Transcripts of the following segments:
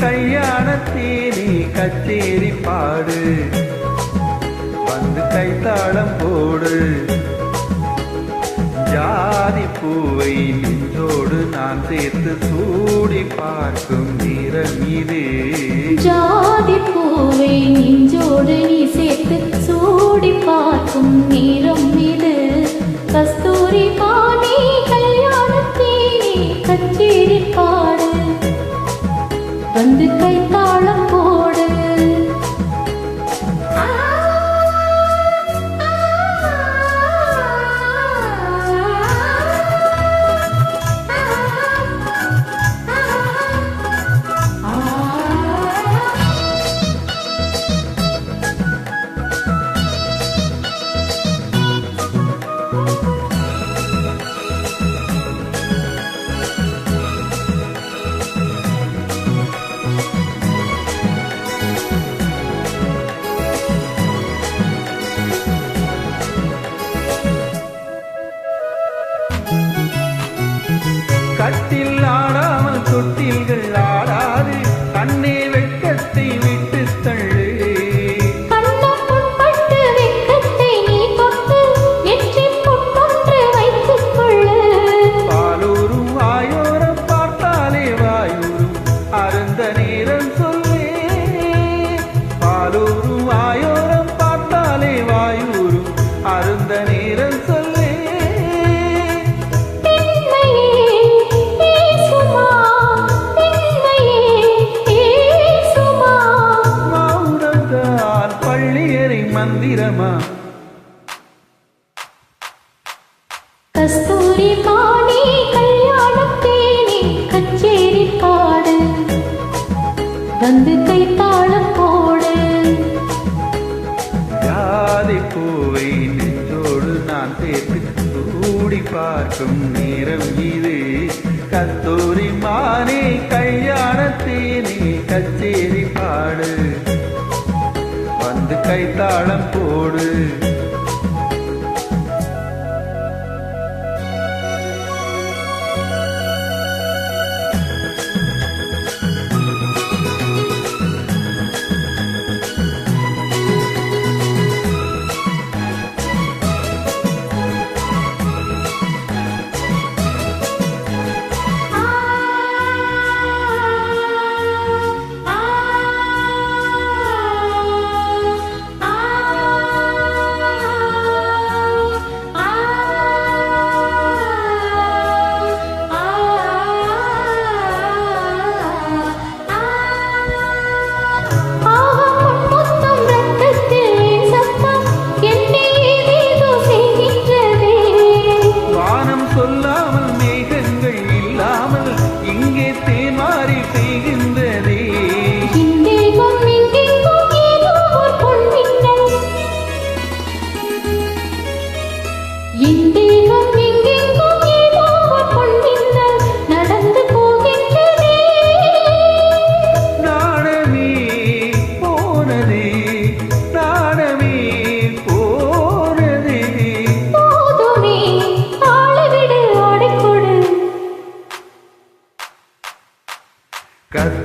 கல்யாணத்தேனி கச்சேரி பாடு. வந்து கைத்தாளம் போடு. ஜாதி பூவை நெஞ்சோடு நான் சேர்த்து சூடி பார்க்கும் நேரம் இது. ஜாதி பூவை நெஞ்சோடு நீ சேர்த்து சூடி பார்க்கும் நேரம் வந்து கைத்தாளம் போடு. ஜாதி பூவை நெஞ்சோடு நான் சேர்த்து கூடி பார்க்கும் நேரம் இது. கத்தூரி மானே கல்யாணத்தேனே கச்சேரி பாடு. வந்து கைத்தாளம் போடு.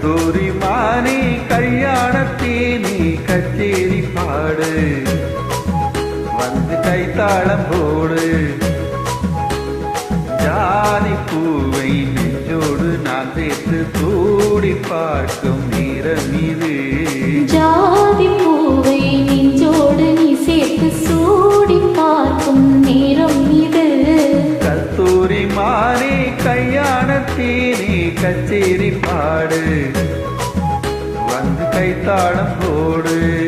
கத்தூரி மானே கல்யாணத்தேனே கச்சேரி பாடு. வந்து கைத்தாளம் போடு. ஜாதி பூவை நெஞ்சோடு நான் சேர்த்து சூடி பார்க்கும் நேரம் இது. ஜாதி பூவை நெஞ்சோடு நீ சேர்த்து சூடி பார்க்கும் நேரம் இது. கஸ்தூரி மானே கல்யாணத்தேனே கச்சேரி பாடு. வந்து போடு.